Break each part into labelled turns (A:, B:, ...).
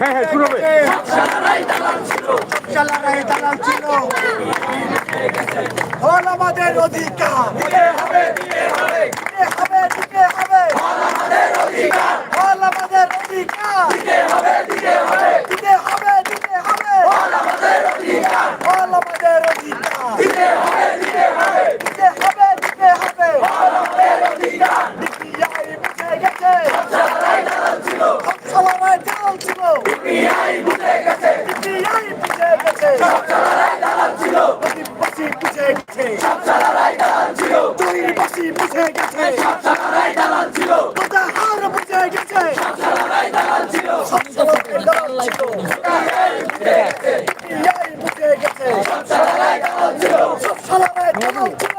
A: হ্যাঁ, হ্যাঁ, দালাল ছিল। হল আমাদের অধিকার। দিতে হবে দিতে হল আমাদের অধিকার। হল আমাদের অধিকার পিছে গেছে সব সালারাই দালাল ছিল দুই পাশে পিছে গেছে। হার পিছে গেছে গেছে সব সালারাই দালাল ছিল।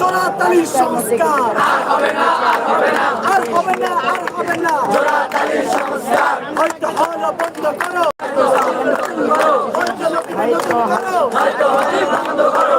A: চোরাতালির সংস্কার আর হবে না। আর হবে না। আর হবে না, আর হবে না। চোরাতালির সংস্কার হয়তো হল বন্ধ করো, হয়তো বন্ধ করো, হয়তো বন্ধ করো।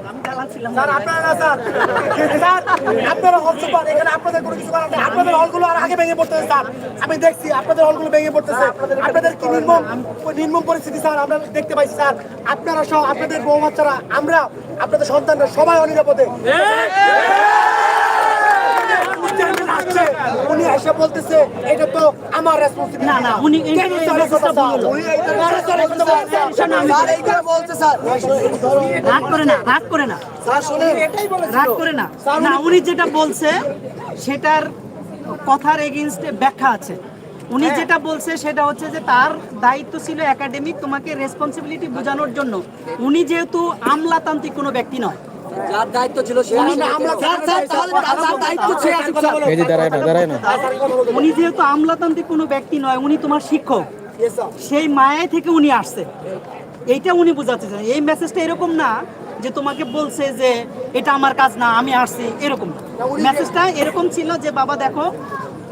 B: আপনারা আপনাদের হলগুলো আর আগে ভেঙে পড়তেছে, স্যার। আমি দেখছি, আপনাদের হলগুলো ভেঙে পড়তেছে। আপনাদের কি নির্মম নির্মম পরিস্থিতি, স্যার? আমরা দেখতে পাইছি, স্যার। আপনারা সহ আপনাদের বউ বাচ্চারা আমরা, আপনাদের সন্তানরা সবাই অনিরাপদে। আসছে, উনি এসে বলতেছে এটা তো আমার রেসপন্সিবিলিটি
C: না, না, উনি
B: কেন কথা
C: মেসেজটা বলল।
B: উনি এইটা কথা বলছে। স্যার এইগুলো বলছে স্যার
C: রাগ করে না রাগ করে না।
B: স্যার শুনেন। এটাই বলেছিল।
C: রাগ করে না। না উনি যেটা বলছে সেটার কথার এগেনস্টে ব্যাখ্যা আছে। উনি যেটা বলছে সেটা হচ্ছে যে তার দায়িত্ব ছিল একাডেমিক তোমাকে রেসপন্সিবিলিটি বোঝানোর জন্য। উনি যেহেতু আমলাতান্ত্রিক কোনো ব্যক্তি নয়
B: আমরা আমরা স্যার স্যার তাহলে তার দায়িত্ব স্যার
D: এই যে দাঁড়ায় না দাঁড়ায় না।
C: উনি যেহেতু আমলাতান্ত্রিক কোনো ব্যক্তি নয় উনি তোমার শিক্ষক। সেই মায়ায় থেকে উনি আসছে। এইটা উনি বোঝাতে চান এই মেসেজটা এরকম না যে তোমাকে বলছে যে এটা আমার কাজ না আমি আসছি এরকম না। মেসেজটা এরকম ছিল যে বাবা দেখো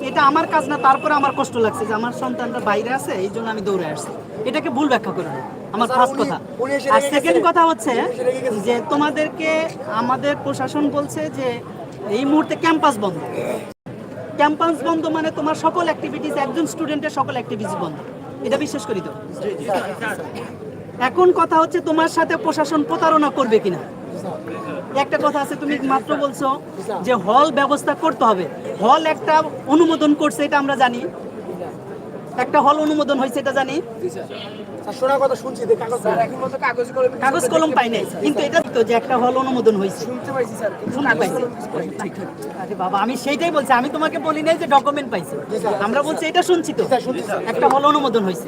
C: এটা আমার কাজ না তারপরে আমার কষ্ট লাগছে যে আমার সন্তানরা বাইরে আছে এই জন্য আমি দৌড়ে আসছি। এটাকে ভুল ব্যাখ্যা করে না আমার ফার্স্ট কথা। আর সেকেন্ড কথা হচ্ছে। যে তোমাদেরকে আমাদের প্রশাসন বলছে যে এই মুহূর্তে ক্যাম্পাস বন্ধ। ক্যাম্পাস বন্ধ মানে তোমার সকল অ্যাক্টিভিটিস একজন স্টুডেন্টের সকল অ্যাক্টিভিটিস বন্ধ। এটা বিশ্বাস করি তো? এখন কথা হচ্ছে তোমার সাথে প্রশাসন প্রতারণা করবে কিনা। একটা কথা আছে তুমি মাত্র বলছো যে হল ব্যবস্থা করতে হবে। হল একটা অনুমোদন করছে এটা আমরা জানি। একটা হল অনুমোদন হয়েছে এটা জানি।
B: কাগজ কলমে
C: পাই নাই। কিন্তু এটা তো যে একটা হল অনুমোদন হয়েছে। আরে বাবা আমি সেইটাই বলছি আমি তোমাকে বলি নাই যে ডকুমেন্ট পাইছি। আমরা বলছি এটা শুনছি তো। একটা হল অনুমোদন হয়েছে।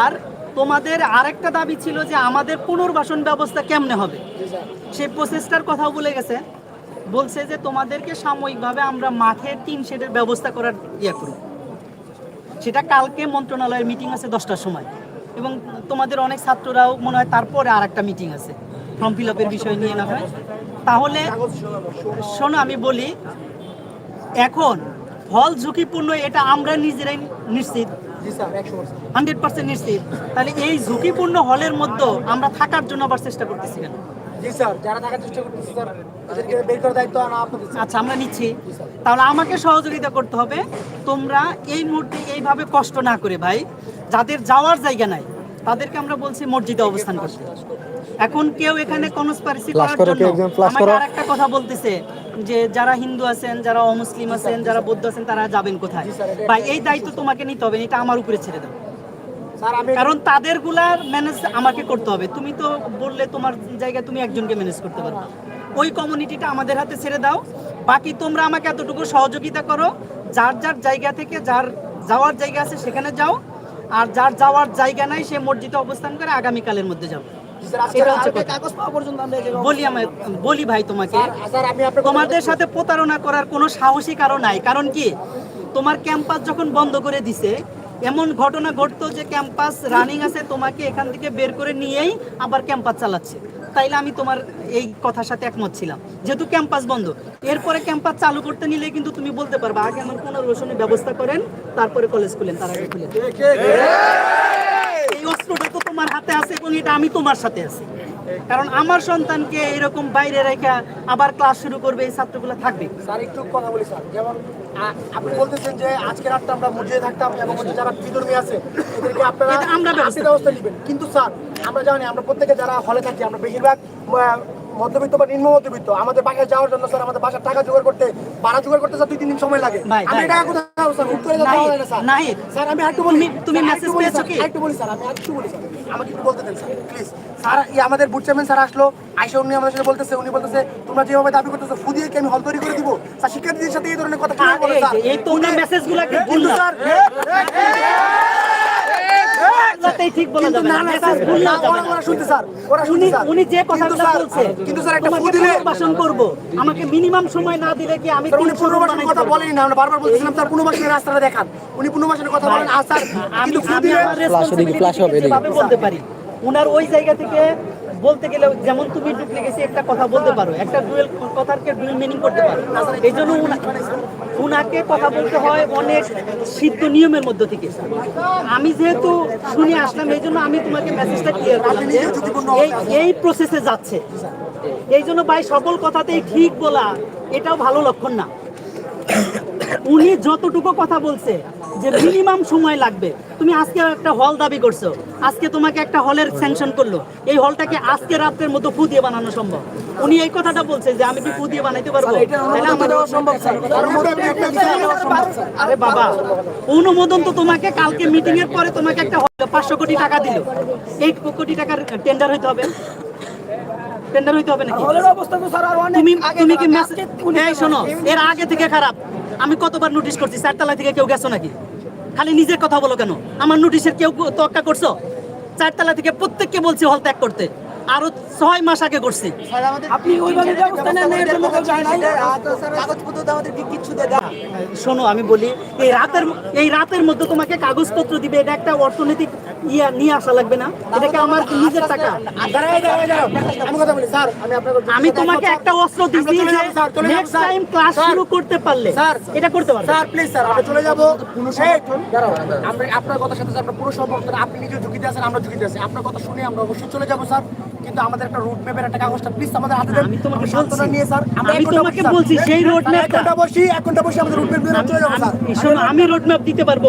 C: আর তোমাদের আরেকটা দাবি ছিল যে আমাদের পুনর্বাসন ব্যবস্থা কেমনে হবে? সেই প্রসেসটার কথাও বলে গেছে। বলছে যে তোমাদেরকে সাময়িকভাবে আমরা মাঠে টিন শেডের ব্যবস্থা করার ইয়ে করব। সেটা কালকে মন্ত্রণালয়ের মিটিং আছে দশটার সময়। এবং তোমাদের অনেক ছাত্ররাও মনে হয় তারপরে আর একটা মিটিং আছে ফর্ম ফিল আপের বিষয় নিয়ে না হয়। তাহলে শোনো আমি বলি এখন হল ঝুঁকিপূর্ণ এটা আমরা নিজেরাই নিশ্চিত। হান্ড্রেড পার্সেন্ট নিশ্চিত। তাহলে এই ঝুঁকিপূর্ণ হলের মধ্যে আমরা থাকার জন্য আবার চেষ্টা করতেছি কেন?
B: জি স্যার যারা থাকার চেষ্টা করতেছে স্যার তাদেরকে বের করার দায়িত্ব না আপনাদের
C: আচ্ছা আমরা নিচ্ছি। তাহলে আমাকে সহযোগিতা করতে হবে। তোমরা এই মুহূর্তে এইভাবে কষ্ট না করে ভাই যাদের যাওয়ার জায়গা নাই তাদেরকে আমরা বলছি মসজিদে অবস্থান করতে। এখন কেউ এখানে কনস্পারেসি করার জন্য আমাকে আরেকটা কথা বলতেছে যে যারা হিন্দু আছেন যারা অমুসলিম আছেন যারা বৌদ্ধ আছেন তারা যাবেন কোথায়? ভাই এই দায়িত্ব তোমাকে নিতে হবে এটা আমার উপরে ছেড়ে দাও। কারণ তাদেরগুলার ম্যানেজ আমাকে করতে হবে। তুমি তো বললে তোমার জায়গায় তুমি একজনকে ম্যানেজ করতে পারো ওই কমিউনিটিটা আমাদের হাতে ছেড়ে দাও। বাকি তোমরা আমাকে এতটুকু সহযোগিতা করো। যার যার জায়গা থেকে যার যাওয়ার জায়গা আছে সেখানে যাও। আর যার যাওয়ার জায়গা নাই সে মসজিদে অবস্থান করে আগামীকালের মধ্যে যাও
B: আমরা জায়গায়
C: বলি বলি ভাই তোমাকে। তোমাদের সাথে প্রতারণা করার কোনো সাহসী কারণ নাই। কারণ কি? তোমার ক্যাম্পাস যখন বন্ধ করে দিছে এমন ঘটনা ঘটতো যে ক্যাম্পাস রানিং আছে তোমাকে এখান থেকে বের করে নিয়েই আবার ক্যাম্পাস চালাচ্ছে। তাইলে আমি তোমার এই কথার সাথে একমত ছিলাম। যেহেতু ক্যাম্পাস বন্ধ এরপরে ক্যাম্পাস চালু করতে নিলে কিন্তু তুমি বলতে পারবে আগে আমার পুনর্বাসনের ব্যবস্থা করেন তারপরে কলেজ খুলেন তার আগে খুলেন। এই অস্ত্রটা তো তোমার হাতে আছে এবং এটা আমি তোমার সাথে আছি। কারণ আমার সন্তানকে এরকম বাইরে রেখা আবার ক্লাস শুরু করবে এই ছাত্রগুলো থাকবে।
B: স্যার একটু কথা বলি স্যার। যেমন আপনি বলতেছেন যে আজকে রাতটা আমরা মসজিদে থাকতাম এবং হচ্ছে যারা বিধর্মী আছে এদেরকে আপনারা
C: আমরা ব্যবস্থা
B: ব্যবস্থা নেবেন। কিন্তু স্যার আমরা জানি আমরা প্রত্যেকে যারা হলে থাকি আমরা বেশিরভাগ মধ্যবিত্ত বা নিম্ন মধ্যবিত্ত। আমাদের বাসায় যাওয়ার জন্য স্যার আমাদের বাসার টাকা জোগাড় করতে ভাড়া জোগাড় করতে স্যার দুই তিন দিন সময় লাগে। আমি। টাকা কোথায় পাবো স্যার? হুট করে যাওয়া যায় না স্যার। স্যার আমি একটু বলি
C: তুমি-
B: বলি,
C: পেয়েছ কি?
B: একটু বলি স্যার আমি একটু বলি স্যার। আমাকে একটু বলতে দেন স্যার প্লিজ স্যার আমাদের বুট চেয়ারম্যান স্যার আসলো আইসা উনি আমাদের সাথে বলতেছে উনি বলতেছে তোমরা যেভাবে দাবি করতেছো ফু দিয়ে কি আমি হল তৈরি করে দিব? স্যার শিক্ষার্থীদের সাথে এই ধরনের কথা কি বলে স্যার?
C: এই তো উনি মেসেজগুলো
B: কিন্তু। স্যার
C: যাতেই ঠিক বলা যাবে
B: না।
C: না
B: না স্যার
C: ভুললেও
B: না, ওরা ওরা শুনতে স্যার ওরা শুনতে
C: উনি যে কথাগুলো বলছে
B: কিন্তু স্যার একটা ফু দিলে
C: পুনর্বাসন করব। আমাকে মিনিমাম সময় না দিলে কি আমি
B: উনি পুনর্বাসনের কথা বলেনি না আমরা বারবার বলছিলাম স্যার পুনর্বাসনের রাস্তাটা দেখান। উনি পুনর্বাসনের কথা বলেন আর স্যার
C: আমি
B: কিন্তু ফু দিলে
D: হবে
C: বলতে পারি। ওনার ওই জায়গা থেকে বলতে গেলে যেমন তুমি ডুপ্লিকেসি একটা কথা বলতে পারো। একটা ডুয়েল কথাকে ডুয়েল মিনিং করতে পারো। এই জন্য উনা- উনাকে কথা বলতে হয় অনেক সিদ্ধ নিয়মের মধ্য থেকে। আমি যেহেতু শুনে আসলাম, এই জন্য আমি তোমাকে মেসেজটা ক্লিয়ার করলাম এই এই প্রসেসে যাচ্ছে। এই জন্য ভাই, সকল কথাতেই ঠিক বলা, এটাও ভালো লক্ষণ না। উনি যতটুকু কথা বলছে যে মিনিমাম সময় লাগবে। তুমি আজকে একটা হল দাবি করছ। আজকে তোমাকে একটা হলের স্যাংশন করল। এই হলটাকে আজকে রাতের মতো ফু দিয়ে বানানো সম্ভব। উনি এই কথাটা বলছে যে আমি কি ফু দিয়ে বানাইতে পারব? তাহলে
B: সম্ভব
C: আরে বাবা অনুমোদন তো তোমাকে কালকে মিটিং এর পরে তোমাকে একটা পাঁচশো কোটি টাকা দিল। এই কোটি টাকার টেন্ডার হইতে হবে। টেন্ডার হইতে হবে নাকি? তুমি তুমি কি মেসেজ শোনো এর আগে থেকে খারাপ। আমি কতবার নোটিশ করছি চারতলা থেকে কেউ গেছো নাকি? খালি নিজের কথা বলো কেন? আমার নোটিশের কেউ তোয়াক্কা করছ? চারতলা থেকে প্রত্যেককে বলছি হল ত্যাগ করতে। আরও ছয় মাস আগে করছি
B: আপনি ওইভাবে ব্যবস্থা নেন এর জন্য কেউ যায় নাই
C: শোনো আমি বলি এই রাতের এই রাতের মধ্যে তোমাকে কাগজপত্র দিবে এটা একটা অর্থনৈতিক ইয়া নিয়ে আসা লাগবে না এটাকে আমার নিজের টাকা
B: আমি কথা বলি স্যার আমি আপনার
C: আমি তোমাকে একটা অস্ত্র দিচ্ছি নেক্সট টাইম ক্লাস। শুরু করতে পারলে
B: স্যার।
C: এটা করতে পারবে
B: স্যার প্লিজ স্যার আমরা চলে যাব আপনার কথার সাথে আমরা পুরো সহমত আপনি নিজে ঝুঁকিতে আছেন আমরা ঝুঁকিতে আছি আপনার কথা শুনে আমরা অবশ্যই চলে যাব স্যার কিন্তু আমাদের একটা রুট ম্যাপের একটা কাগজটা প্লিজ আমাদের হাতে দেন।
C: আমি তোমাকে বলছি।
B: নিয়ে স্যার।
C: আমি তোমাকে বলছি, সেই টা-
B: ঘণ্টা বসি এক ঘণ্টা বসি আমাদের রুট ম্যাপ চলে যাব স্যার।
C: আমি- শোনো আমি রোড ম্যাপ দিতে পারব।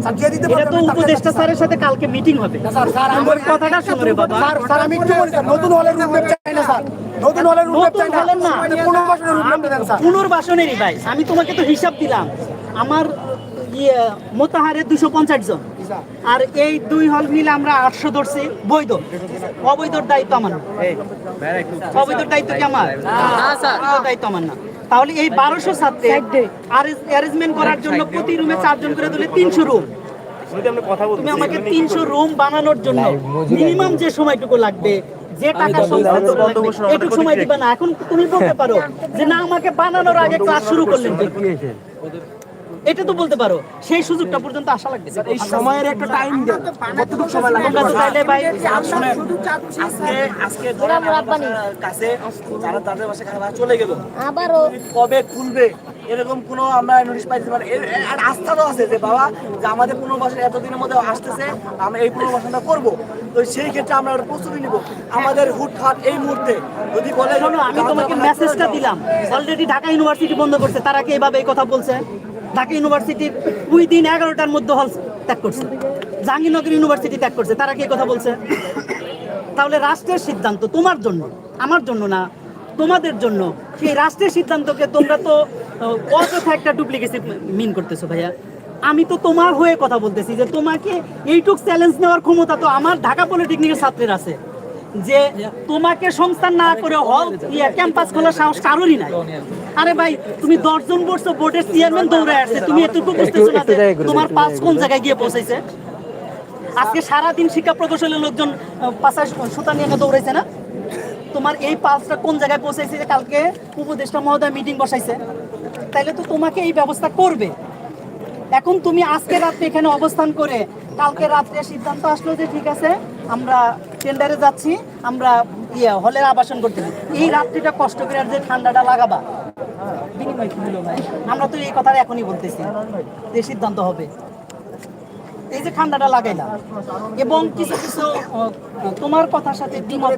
B: স্যার যে দিতে
C: এটা তো উপদেষ্টা স্যারের সাথে কালকে মিটিং হবে।
B: স্যার স্যার
C: আমার কথাটা শোনো রে বাবা।
B: স্যার স্যার আমি একটু বলি স্যার নতুন হলের রুট ম্যাপ চাই না স্যার। নতুন হলের রুট ম্যাপ চাই না। পুনর্বাসনের রুট ম্যাপ দেন স্যার।
C: পুনর্বাসনেরই ভাই। আমি তোমাকে তো হিসাব দিলাম। আমার ইয়ে মোতাহারে দুশো পঞ্চাশ জন। আর এই দুই হল মিলে আমরা আটশো ধরছি। বৈধ। অবৈধর দায়িত্ব আমার। অবৈধর দায়িত্ব কি আমার? দায়িত্ব আমার না। তাহলে এই বারোশো ছাত্রের অ্যারেঞ্জমেন্ট করার জন্য প্রতি রুমে চারজন করে দিলে তিনশো রুম তুমি আমাকে তিনশো রুম বানানোর জন্য মিনিমাম যে সময়টুকু লাগবে যে টাকা এটুকু সময় দিবে না। এখন তুমি বলতে পারো যে না আমাকে বানানোর আগে ক্লাস শুরু করলেন? এটা তো বলতে পারো সেই সুযোগটা পর্যন্ত আসা লাগবে
B: এই সময়ের একটা টাইম দেন কতটুকু সময় লাগে
C: তোমরা তো চাইলে ভাই
A: আজকে আজকে ধরেন আমাদের কাছে যারা তাদের বাসা খারাপ চলে গেল।
E: আবারও।
A: কবে খুলবে? এরকম কোনো আমরা নোটিশ পাইতে পারি? এর আস্থা তো আছে যে বাবা যে আমাদের পুনর্বাসন এতদিনের মধ্যে আসতেছে আমরা এই পুনর্বাসনটা করব। তো সেই ক্ষেত্রে আমরা প্রস্তুতি নিব। আমাদের হুটহাট এই মুহূর্তে যদি বলে
C: আমি তোমাকে মেসেজটা দিলাম। অলরেডি ঢাকা ইউনিভার্সিটি বন্ধ করছে তারা কি এইভাবে এই কথা বলছে? ঢাকা ইউনিভার্সিটির দুই দিন এগারোটার মধ্যে হল ত্যাগ করছে। জাহাঙ্গীরনগর ইউনিভার্সিটি ত্যাগ করছে। তারা কি কথা বলছে? তাহলে রাষ্ট্রের সিদ্ধান্ত তোমার জন্য, আমার জন্য না, তোমাদের জন্য। সেই রাষ্ট্রের সিদ্ধান্তকে তোমরা তো অযথা একটা ডুপ্লিকেসি মিন করতেছো ভাইয়া। আমি তো তোমার হয়ে কথা বলতেছি যে তোমাকে এইটুক চ্যালেঞ্জ নেওয়ার ক্ষমতা তো আমার ঢাকা পলিটেকনিকের ছাত্রের আছে। যে তোমাকে সংস্থান না করে হল ইয়া ক্যাম্পাস খোলার সাহস কারোরই নাই। আরে ভাই তুমি দশজন বসছো বোর্ডের চেয়ারম্যান দৌড়ে আসছে। তুমি এতটুকু বুঝতেছো না তোমার পাঁচ কোন জায়গায় গিয়ে পৌঁছাইছে? আজকে সারাদিন শিক্ষা প্রকৌশলের লোকজন পাশা সুতা নিয়ে দৌড়াইছে না? তোমার এই পালসটা কোন জায়গায় পৌঁছাইছে যে কালকে উপদেষ্টা মহোদয় মিটিং বসাইছে? তাইলে তো তোমাকে এই ব্যবস্থা করবে। এখন তুমি আজকে রাত্রে এখানে অবস্থান করে কালকে রাত্রে সিদ্ধান্ত আসলো যে ঠিক আছে আমরা টেন্ডারে যাচ্ছি আমরা ইয়ে হলের আবাসন করতে এই রাত্রিটা কষ্ট করে আর যে ঠান্ডাটা লাগাবা বিনিময় হলো ভাই? আমরা তো এই কথাটা এখনই বলতেছি যে সিদ্ধান্ত হবে। এই যে ঠান্ডাটা লাগাইলাম এবং কিছু কিছু তোমার কথার সাথে দ্বিমত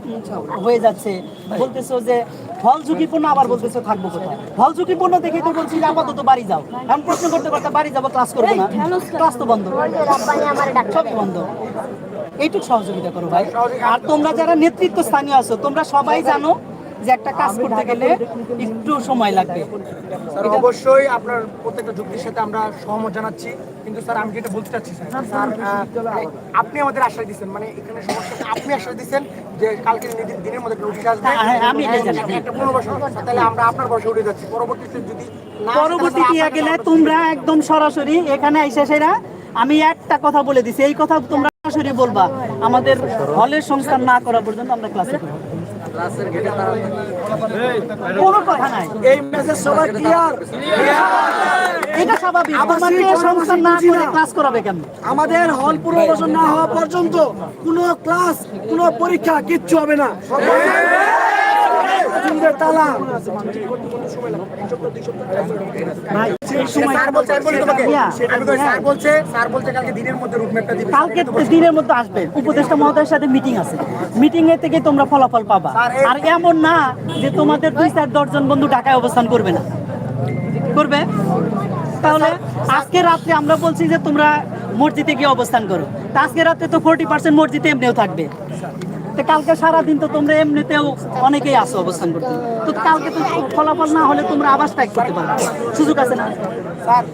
C: হয়ে যাচ্ছে। বলতেছো যে ফল ঝুঁকিপূর্ণ আবার বলতেছো থাকব কোথায়? ফল ঝুঁকিপূর্ণ দেখে তো বলছি যে আপাতত বাড়ি যাও। এখন প্রশ্ন করতে করতে বাড়ি যাব ক্লাস করব না। ক্লাস তো বন্ধ। সবই বন্ধ। এইটুকু সহযোগিতা করো ভাই। আর তোমরা যারা নেতৃত্ব স্থানীয় আছো তোমরা সবাই জানো যে একটা কাজ করতে গেলে একটু সময় লাগবে।
B: স্যার অবশ্যই আপনার প্রত্যেকটা যুক্তির সাথে আমরা সহমত জানাচ্ছি। কিন্তু স্যার আমি যেটা বলতে চাচ্ছি স্যার আহ, মানে আপনি আমাদের আশ্বাস দিচ্ছেন মানে এখানে সমস্যা আপনি আশ্বাস দিচ্ছেন যে কালকে দিন- দিনের মধ্যে নোটিশ আসবে।
C: হ্যাঁ, হ্যাঁ, আমি
B: একটা পুনর্বাসন তাহলে আমরা আপনার বসে উঠে যাচ্ছি। পরবর্তীতে যদি
C: গেলে তোমরা একদম সরাসরি এখানে আইসা সেরা। আমি একটা কথা বলে দিছি এই কথা তোমরা সরাসরি বলবা আমাদের হলের সংস্কার না করা পর্যন্ত আমরা ক্লাসে কোনো কথা নাই।
A: এই মেসেজ সবাই ক্লিয়ার
C: এটা স্বাভাবিক। সংস্কার না করে ক্লাস করাবে কেন?
A: আমাদের হল পুনর্বাসন না হওয়া পর্যন্ত কোনো ক্লাস কোনো পরীক্ষা কিচ্ছু হবে না। তালা।
B: কই,
C: হ্যাঁ।
B: স্যার বলছে স্যার বলছে কালকে দিনের মধ্যে রুটম্যাপটা দিবে।
C: কালকে দিনের মধ্যে আসবে। উপদেষ্টা মহোদয়ের সাথে মিটিং আছে। মিটিং এ থেকে তোমরা ফলাফল পাবা। আর এমন না যে তোমাদের দুই চার দশজন বন্ধু ঢাকায় অবস্থান করবে না। করবে? তাহলে আজকে রাত্রে আমরা বলছি যে তোমরা মসজিদে গিয়ে অবস্থান করো। আজকে রাত্রে তো ফোর্টি পার্সেন্ট মসজিদে এমনিও থাকবে। তো কালকে সারাদিন তো তোমরা এমনিতেও অনেকেই আসো অবস্থান করতে। তো কালকে তো ফলাফল না হলে তোমরা আবার স্ট্রাইক করতে পারবে। সুযোগ আছে না?
B: স্যার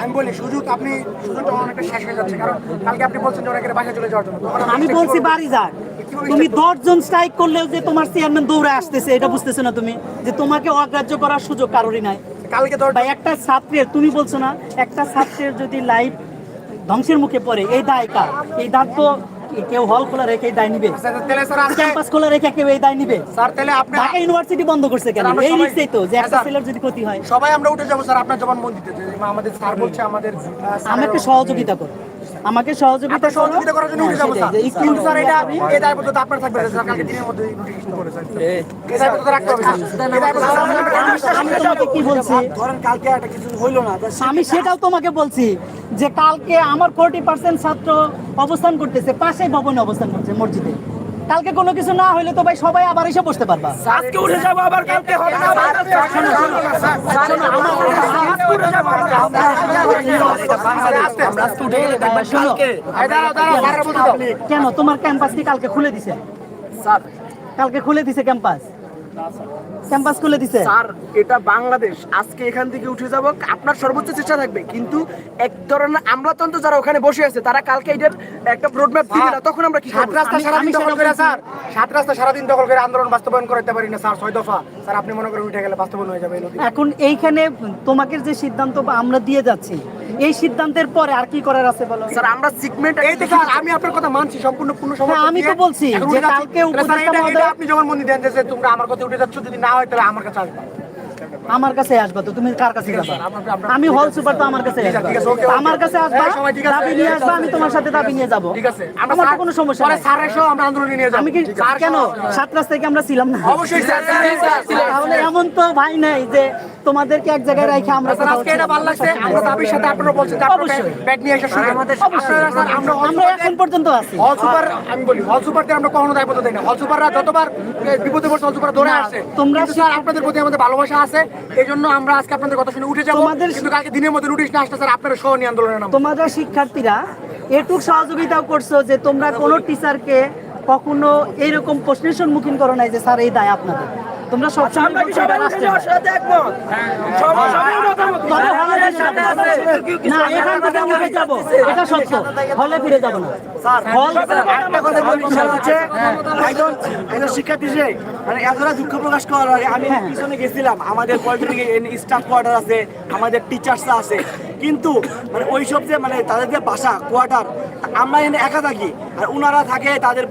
B: আমি বলি সুযোগ আপনি সুযোগটা অনেকটা শেষ হয়ে যাচ্ছে। কারণ কালকে আপনি বলছেন যে অনেকের চলে যাওয়ার জন্য।
C: আমি বলছি বাড়ি যাক তুমি দশজন স্ট্রাইক করলেও যে তোমার চেয়ারম্যান দৌড়ে আসতেছে এটা বুঝতেছো না তুমি? যে তোমাকে অগ্রাহ্য করার সুযোগ কারোরই নাই।
B: কালকে
C: বা একটা ছাত্রের তুমি বলছো না একটা ছাত্রের যদি লাইফ ধ্বংসের মুখে পড়ে এই দায় কার? এই দায় তো কেউ হল খোলা রেখে দায় নিবে?
B: তাহলে
C: ক্যাম্পাস খোলা রেখে কেউ এই দায় নিবে?
B: স্যার তাহলে আপনি
C: ঢাকা ইউনিভার্সিটি বন্ধ করছে কেন?
B: আমরা
C: এই
B: সবাই-
C: তো যে একটা। ছেলের যদি ক্ষতি হয়।
B: সবাই আমরা উঠে যাব স্যার আপনার জবান দিতে যে আমাদের স্যার বলছে আমাদের আহ,
C: একটু সহযোগিতা করো আমাকে সহযোগিতা
B: করার জন্য উঠে যাব স্যার। কিন্তু স্যার এটা এই দায়বদ্ধতা আপনার থাকবে স্যার। কালকে দিনের মধ্যে নোটিফিকেশন করে স্যার। এই দায়বদ্ধতা রাখতে হবে স্যার।
C: আমি তোমাকে কি বলছি?
A: ধরেন কালকে একটা কিছু হইল না
C: আমি সেটাও তোমাকে বলছি যে কালকে আমার ফোর্টি পার্সেন্ট ছাত্র অবস্থান করতেছে পাশে ভবনে অবস্থান করছে মসজিদে। কালকে কোনো কিছু না হইলে তো ভাই সবাই আবার এসে বসতে পারবা
A: আজকে উঠে যাব আবার কালকে হবে।
C: কেন তোমার ক্যাম্পাস কি কালকে খুলে দিছে কালকে খুলে দিছে ক্যাম্পাস ক্যাম্পাস খুলে দিছে।
A: স্যার এটা বাংলাদেশ। আজকে এখান থেকে উঠে যাব আপনার সর্বোচ্চ চেষ্টা থাকবে। কিন্তু এক ধরনের আমলাতন্ত্র যারা ওখানে বসে আছে তারা কালকে এটার একটা রোডম্যাপ দিবে না। তখন আমরা কি
B: সাত রাস্তা সারাদিন দখল করে স্যার। সাত রাস্তা সারাদিন দখল করে আন্দোলন বাস্তবায়ন করতে পারি না স্যার ছয় দফা। স্যার আপনি মনে করেন উঠে গেলে বাস্তবায়ন হয়ে যাবে
C: এখন এইখানে তোমাকে যে সিদ্ধান্ত বা আমরা দিয়ে যাচ্ছি এই সিদ্ধান্তের পরে আর কি করার আছে বলো?
A: স্যার আমরা সিগমেন্ট
B: এই দেখো আমি আপনার কথা মানছি সম্পূর্ণ পূর্ণ সমর্থন
C: হ্যাঁ, আমি তো বলছি যে কালকে উপদেষ্টা মহোদয়-
B: আপনি যখন মনে দেন যে তোমরা আমার কথা উঠে যাচ্ছ যদি না হয় তাহলে আমার কাছে আসবে।
C: আমার কাছে আসবা তো তুমি কার কাছে যাবা? আমি হল সুপার তো আমার কাছে. আমার কাছে আসবা। দাবি নিয়ে আসবা আমি তোমার সাথে দাবি নিয়ে যাব।
B: আমরা
C: তো কোনো সমস্যা
B: স্যার এসেও আমরা আন্দোলনে নিয়ে যাব।
C: আমি কি কেন সাত রাস্তায় কি আমরা ছিলাম না?
B: অবশ্যই স্যার
C: তাহলে এমন তো ভাই নাই যে তোমাদেরকে এক জায়গায় রেখে আমরা
B: আজকে এটা ভালো। লাগছে আমরা দাবির সাথে আপনারা বলছেন যে আপনারা। ব্যাগ নিয়ে এসে আপনারা স্যার আমরা
C: আমরা এখন পর্যন্ত আছি।
B: হল সুপার আমি বলি হল সুপারদের আমরা কখনো দায়বদ্ধ দেই না। হল সুপাররা যতবার বিপদে পড়ছে হল সুপার ধরে আসে।
C: তোমরা
B: স্যার আপনাদের প্রতি আমাদের ভালোবাসা আছে। এই জন্য আমরা আজকে আপনাদের কথা শুনে উঠে যাব।
C: তোমাদের-
B: কিন্তু কালকে দিনের মধ্যে নোটিশ না আসতে স্যার আপনারা সহ নিয়ে আন্দোলনের নাম।
C: তোমাদের শিক্ষার্থীরা এটুক সহযোগিতাও করছ যে তোমরা কোনো টিচারকে কখনো এইরকম প্রশ্নের সম্মুখীন করো নাই যে স্যার এই দায় আপনাদের। তোমরা সবসময় বলছো এটা রাষ্ট্রের দায়। তবে হলে ফিরে যাব না। এখান থেকে যাব। এটা সত্য। হলে ফিরে যাব না। হল
A: একটা কথা বলি সেটা হচ্ছে একজন একজন শিক্ষার্থী হিসেবে মানে এতটা দুঃখ প্রকাশ করার আমি
C: হ্যাঁ।
A: পিছনে গেছিলাম। আমাদের পলিটেকনিক স্টাফ কোয়ার্টার আছে আমাদের টিচার্সরা আছে। কিন্তু মানে ওইসব যে মানে তাদের যে বাসা কোয়ার্টার আমরা এখানে একা থাকি। আর ওনারা থাকে তাদের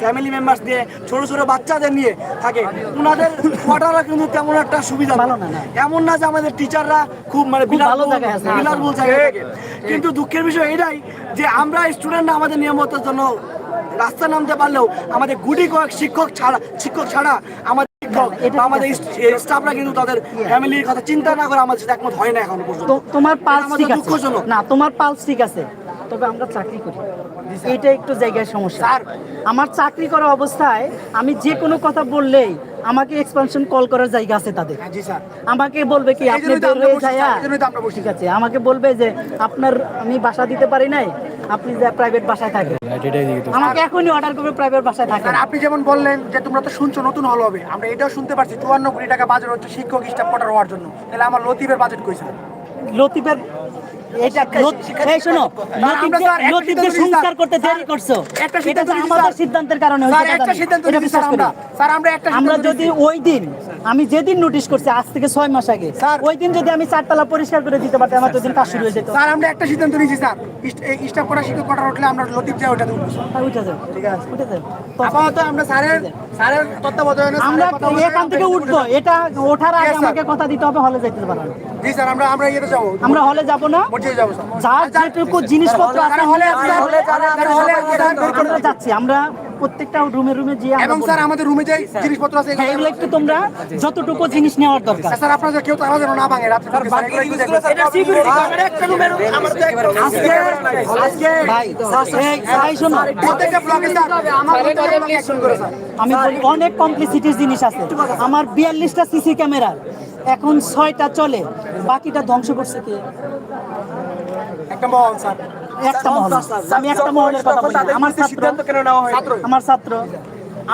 A: ফ্যামিলি মেম্বার্স দিয়ে ছোট ছোট বাচ্চাদের নিয়ে থাকে। ওনাদের কোয়ার্টাররা কিন্তু তেমন একটা সুবিধা
C: ভালো না।
A: এমন না যে আমাদের টিচাররা খুব মানে
C: জায়গায়
A: বিলাসবহুল জায়গায় থাকে। কিন্তু দুঃখের বিষয় এটাই যে আমরা স্টুডেন্টরা আমাদের নিয়মিত জন্য রাস্তা নামতে পারলেও আমাদের গুটি কয়েক শিক্ষক ছাড়া শিক্ষক ছাড়া আমাদের বা আমাদের স্টাফরা কিন্তু তাদের ফ্যামিলির কথা চিন্তা না করে আমাদের সাথে একমত হয় না এখন পর্যন্ত।
C: তোমার পালস
A: আমাদের
C: ঠিক আছে? না তোমার পালস ঠিক আছে। তবে আমরা চাকরি করি। এইটা একটু জায়গায় সমস্যা। আর আমার চাকরি করা অবস্থায় আমি যে কোনো কথা বললেই আমাকে এক্সপানশন কল করার জায়গা আছে তাদের। আমাকে বলবে কি আপনি বের হয়ে যায়া। ঠিক আছে আমাকে বলবে যে আপনার আমি বাসা দিতে পারি নাই আপনি যে প্রাইভেট বাসায় থাকেন। আমাকে এখনই অর্ডার করবে প্রাইভেট বাসায় থাকেন।
B: আপনি যেমন বললেন যে তোমরা তো শুনছো নতুন হল হবে। আমরা এটাও শুনতে পারছি চুয়ান্ন কোটি টাকা বাজেট হচ্ছে শিক্ষক স্টাফ কোয়ার্টার হওয়ার জন্য। তাহলে আমার লতিফের বাজেট কই স্যার?
C: লতিফের এটা এই শোনো
B: আমরা স্যার একটা
C: লতিফকে
B: সিদ্ধান্ত নিয়েছি,
C: সংস্কার করতে দেরি করছ। এটা তো আমাদের সিদ্ধান্তের কারণে হয়েছে
B: একটা সিদ্ধান্ত
C: এটা বিশ্বাস করি।
B: স্যার আমরা একটা
C: আমরা যদি ওই দিন আমি যেদিন নোটিশ করছি আজ থেকে ছয় মাস আগে ওই দিন যদি আমি চারতলা পরিষ্কার করে দিতে পারতাম আমার দিন কাজ শুরু হয়ে যেত।
B: স্যার আমরা একটা সিদ্ধান্ত নিয়েছি স্যার। স্টাফ কোটা শিক্ষক কোটা উঠলে আমরা লতিফ যাই উঠবো
C: উঠে যাও। ঠিক আছে। উঠে যাও।
B: আপাতত আমরা স্যারের স্যারের তত্ত্বাবধানে
C: আমরা
B: স্যারের কথা মতো
C: এখান থেকে উঠবো। এটা ওঠার আগে আমাকে কথা দিতে হবে হলে যেতে পারব
B: জি স্যার আমরা আমরা ইয়েতে যাব।
C: আমরা হলে যাব না। যার যেটুকু জিনিসপত্র আছে
B: হলে স্যার,
C: যাচ্ছি আমরা প্রত্যেকটা রুমে রুমে আমরা
B: এবং। স্যার আমাদের রুমে যে জিনিসপত্র আছে
C: হ্যাঁ, এগুলো একটু তোমরা যতটুকু জিনিস নেওয়ার দরকার
B: স্যার কেউ তারা যেন না ভাঙে রাত্রে স্যার বাকি
C: ভাই এই, ভাই শোনো
B: প্রত্যেকটা ব্লকে স্যার আমার প্রত্যেকটা অ্যাকশন করে স্যার
C: আমি বলি অনেক কমপ্লিসিটির জিনিস আছে আমার বিয়াল্লিশটা সিসি ক্যামেরা এখন ছয়টা চলে বাকিটা ধ্বংস করছে কে
B: একটা মহল স্যার।
C: একটা মহল। আমি একটা মহলের কথা বলি। না। আমার ছাত্র
B: ছাত্র
C: আমার ছাত্র।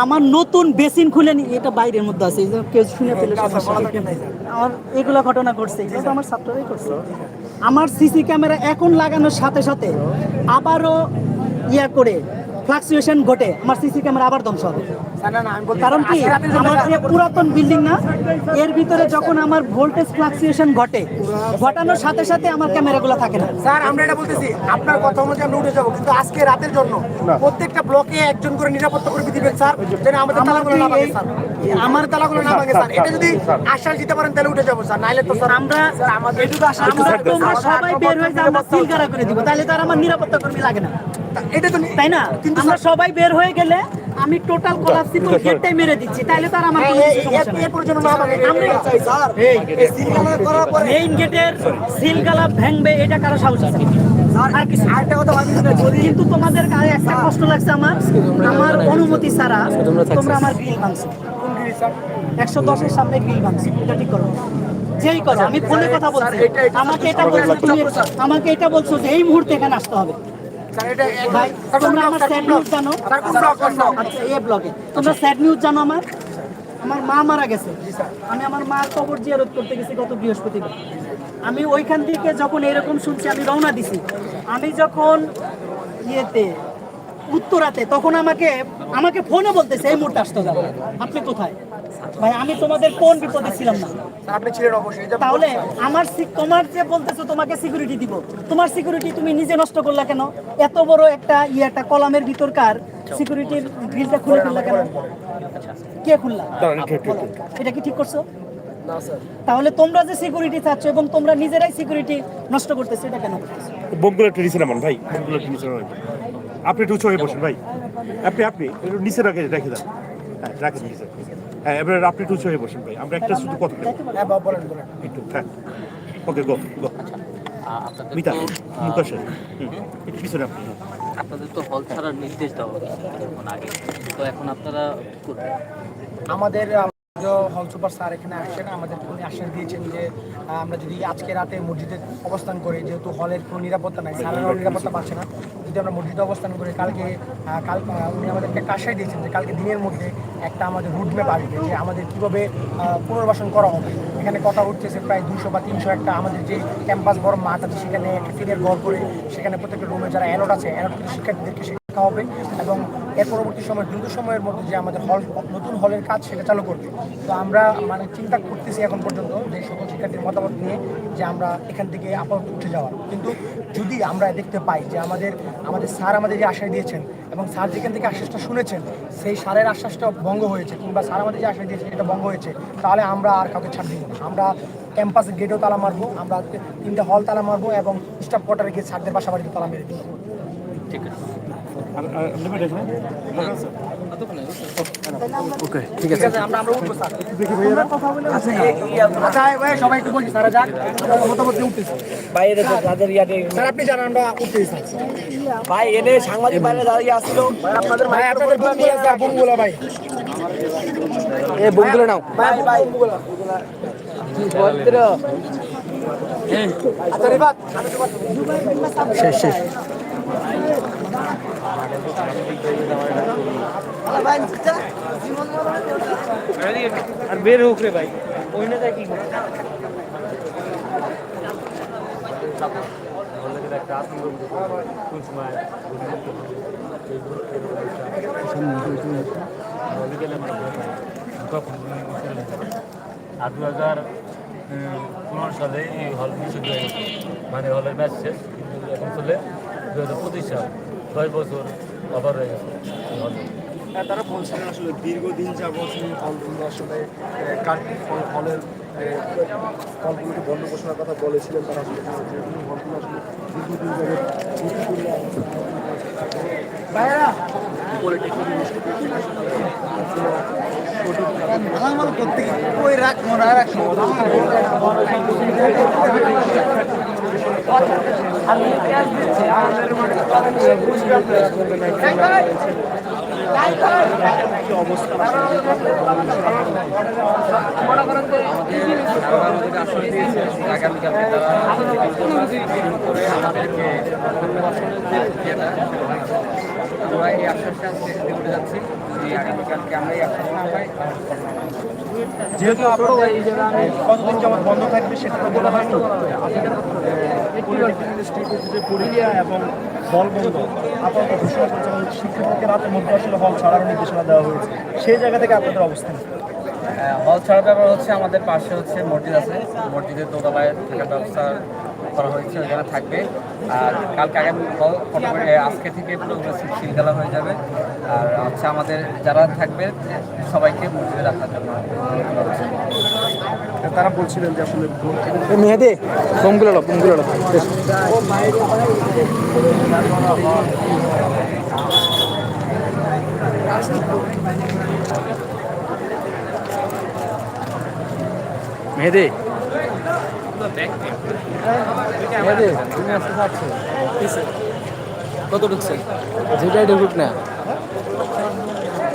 C: আমার নতুন বেসিন খুলে নি এটা বাইরের মধ্যে আছে। কেউ শুনে ফেলে আমার এগুলো ঘটনা ঘটছে। এগুলো আমার ছাত্ররাই করছে। আমার সিসি ক্যামেরা এখন লাগানোর সাথে সাথে আবারও ইয়া করে ফ্লাকচুয়েশন ঘটে। আমার সিসি ক্যামেরা আবার ধ্বংস হবে।
B: স্যার না না আমি বলছি
C: কারণ কি? আমার যে পুরাতন বিল্ডিং না এর ভিতরে যখন আমার ভোল্টেজ ফ্লাকচুয়েশন ঘটে ঘটানোর সাথে সাথে আমার ক্যামেরাগুলো থাকে না।
B: স্যার আমরা এটা বলতেছি আপনার কথা অনুযায়ী আমরা উঠে যাব কিন্তু আজকে রাতের জন্য প্রত্যেকটা ব্লকে একজন করে নিরাপত্তা কর্মী দিবেন স্যার যেন আমাদের তালাগুলো না ভাঙে স্যার। আমার তালাগুলো না ভাঙে স্যার এটা যদি আশ্বাস দিতে পারেন তাহলে উঠে যাব স্যার। নাইলে তো স্যার
C: আমরা
B: আমাদের
C: আমরা তোমরা সবাই বের হয়ে আমরা সিল করে দিব। তাহলে তো আর আমার নিরাপত্তা কর্মী লাগে না।
B: এটা তো
C: তাই না?
B: কিন্তু
C: আমরা সবাই বের হয়ে গেলে আমি টোটাল কলাপসিবল গেটটাই মেরে দিচ্ছি তাহলে তো আর আমার কোনো কিছু সমস্যা নেই।
B: এরপর যেন না ভাঙে
C: আমরা-
B: স্যার। এই সিগন্যাল করার পরে
C: মেইন গেটের সিল গালা ভাঙবে এটা কারও সাহস আছে? আর কিছু
B: আরেকটা কথা ভাবি যদি
C: কিন্তু তোমাদের গায়ে একটা কষ্ট লাগছে আমার। আমার অনুমতি ছাড়া তোমরা আমার গ্রিল ভাঙছো। একশো দশের সামনে গ্রিল ভাঙছো এটা ঠিক করো। যেই করো আমি ফোনে কথা বলছি। আমাকে এটা বলছো তুমি আমাকে এটা বলছো যে এই মুহূর্তে এখানে আসতে হবে। তোমরা আমার স্যাড নিউজ জানো? আচ্ছা এই ব্লগে তোমরা স্যাড নিউজ জানো আমার? আমার মা মারা গেছে। আমি আমার মার কবর জিয়ারত করতে গেছি গত বৃহস্পতিবার। আমি ওইখান থেকে যখন এরকম শুনছি আমি রওনা দিছি। আমি যখন ইয়েতে উত্তরাতে তখন আমাকে আমাকে ফোনে বলতেছে এই মুহূর্তে আসতে যাব আপনি কোথায়? ভাই আমি তোমাদের কোন বিপদে ছিলাম না?
B: আপনি ছিলেন অবশ্যই
C: তাহলে আমার তোমার যে বলতেছো তোমাকে সিকিউরিটি দিব। তোমার সিকিউরিটি তুমি নিজে নষ্ট করলা কেন? এত বড় একটা ইয়ে একটা কলামের ভিতরকার সিকিউরিটির গ্রিলটা খুলে ফেললা কেন? কে খুললা? এটা কি ঠিক করছ? তাহলে তোমরা যে সিকিউরিটি চাচ্ছ এবং তোমরা নিজেরাই সিকিউরিটি নষ্ট করতেছো এটা কেন
F: নামান ভাই। নামান। আপনি একটু উঁচু হয়ে বসুন ভাই। আপনি আপনি একটু নিচে রাখে রেখে দেন। হ্যাঁ রাখেন নিচে। হ্যাঁ এবার আপনি একটু হয়ে বসুন ভাই আমরা একটা শুধু কথা
B: হ্যাঁ
F: একটু হ্যাঁ। ওকে গো গো মিতা মুকাশে একটু পিছনে আপনি।
G: আপনাদের তো হল ছাড়ার নির্দেশ দেওয়া কিছুক্ষণ আগে। তো এখন আপনারা
B: আমাদের হল সুপার স্যার এখানে আসছেন আমাদের উনি আশ্বাস দিয়েছেন যে আমরা যদি আজকে রাতে মসজিদে অবস্থান করি যেহেতু হলের কোনো নিরাপত্তা নাই স্যারেরাও নিরাপত্তা পাচ্ছে না। যদি আমরা মসজিদে অবস্থান করি, কালকে কাল উনি আমাদেরকে একটা আশ্বাস দিয়েছেন যে কালকে দিনের মধ্যে একটা আমাদের রুটম্যাপ আসবে যে আমাদের কীভাবে পুনর্বাসন করা হবে। এখানে কথা উঠতেছে প্রায় দুশো বা তিনশো একটা আমাদের যে ক্যাম্পাস বড় মাঠ আছে, সেখানে একটা টিনের গড় করে সেখানে প্রত্যেকটা রুমে যারা অ্যালোট আছে অ্যালোট শিক্ষার্থীদেরকে শিক্ষা হবে এবং এর পরবর্তী সময়, দ্রুত সময়ের মধ্যে যে আমাদের হল নতুন হলের কাজ সেটা চালু করবে। তো আমরা মানে চিন্তা করতেছি এখন পর্যন্ত যে সকল শিক্ষার্থীর মতামত নিয়ে যে আমরা এখান থেকে আপাতত উঠে যাওয়ার। কিন্তু যদি আমরা দেখতে পাই যে আমাদের আমাদের স্যার আমাদের যে আশ্বাস দিয়েছেন এবং স্যার যেখান থেকে আশ্বাসটা শুনেছেন, সেই স্যারের আশ্বাসটা ভঙ্গ হয়েছে কিংবা স্যার আমাদের যে আশ্বাস দিয়েছেন সেটা ভঙ্গ হয়েছে, তাহলে আমরা আর কাউকে ছাড় না। আমরা ক্যাম্পাসের গেটেও তালা মারবো, আমরা তিনটা হল তালা মারবো এবং স্টাফ কোয়ার্টারে গিয়ে স্যারদের পাশাপাশি তালা মেরে দিব।
G: ঠিক আছে।
F: আর আর লিমিট এখানে
B: ঠিক আছে। আমরা আমরা উঠবো স্যার আচ্ছা এই- আচ্ছা এই ভাই, সবাই একটু বলছি স্যার যাক মতামত নিয়ে উঠতেছি।
D: বাইরে যাদের ইয়াতে
B: স্যার আপনি জানান আমরা উঠতেছি
D: ভাই এনে সাংবাদিক বাইরে দাঁড়িয়ে আসছিল। আপনাদের
B: ভাই আপনাদের বুমগুলো স্যার বুমগুলো ভাই।
D: এ বুমগুলো নাও। ভাই ভাই
B: আচ্ছা শেষ শেষ।
D: আর বের হোক রে ভাই। ওই না কি
H: আর দু হাজার পনেরো সালে এই হল নিষিদ্ধ মানে হলের ম্যাচ শেষ এখন চলে দু হাজার পঁচিশ সাল দশ বছর অভার হয়ে গেছে।
I: হ্যাঁ, তারা বলছিলেন আসলে দীর্ঘদিন যাবৎ এই হলগুলো আসলে কার্টিং হলের হলগুলোকে বন্ধ ঘোষণার কথা বলেছিলেন তারা হলগুলো আসলে দীর্ঘদিন যাবৎ ইনস্টিটিউট থেকে আসলে কোনো সঠিক
J: আমাদেরকে আমরা এই আশ্বাসটা দিতে যাচ্ছি। যে আগামীকালকে আমরা এই আশ্বাস না পাই
I: যেহেতু কতদিন যেমন বন্ধ থাকবে সেটা তো বলা হয়নি। এবং হল ছাড়ার দেওয়া হয়েছে। সেই জায়গা থেকে অবস্থান?
J: হল ছাড়ার ব্যাপার হচ্ছে আমাদের পাশে হচ্ছে মসজিদ আছে। মসজিদের দোতলায় থাকার ব্যবস্থা করা হয়েছে ওখানে থাকবে। আর কালকে আগামী আজকে থেকে পুরো সিল খেলা হয়ে যাবে। আর হচ্ছে আমাদের যারা থাকবে সবাইকে মসজিদে রাখার জন্য
I: তারা বলছিলেন যে আসলে
B: মেহেদি ফোনগুলো ফোনগুলো
J: মেহেদি
B: মেহেদি তুমি আসতে চাচ্ছ
J: কত ঢুকছে?
B: যেটাই ঢুকুক না।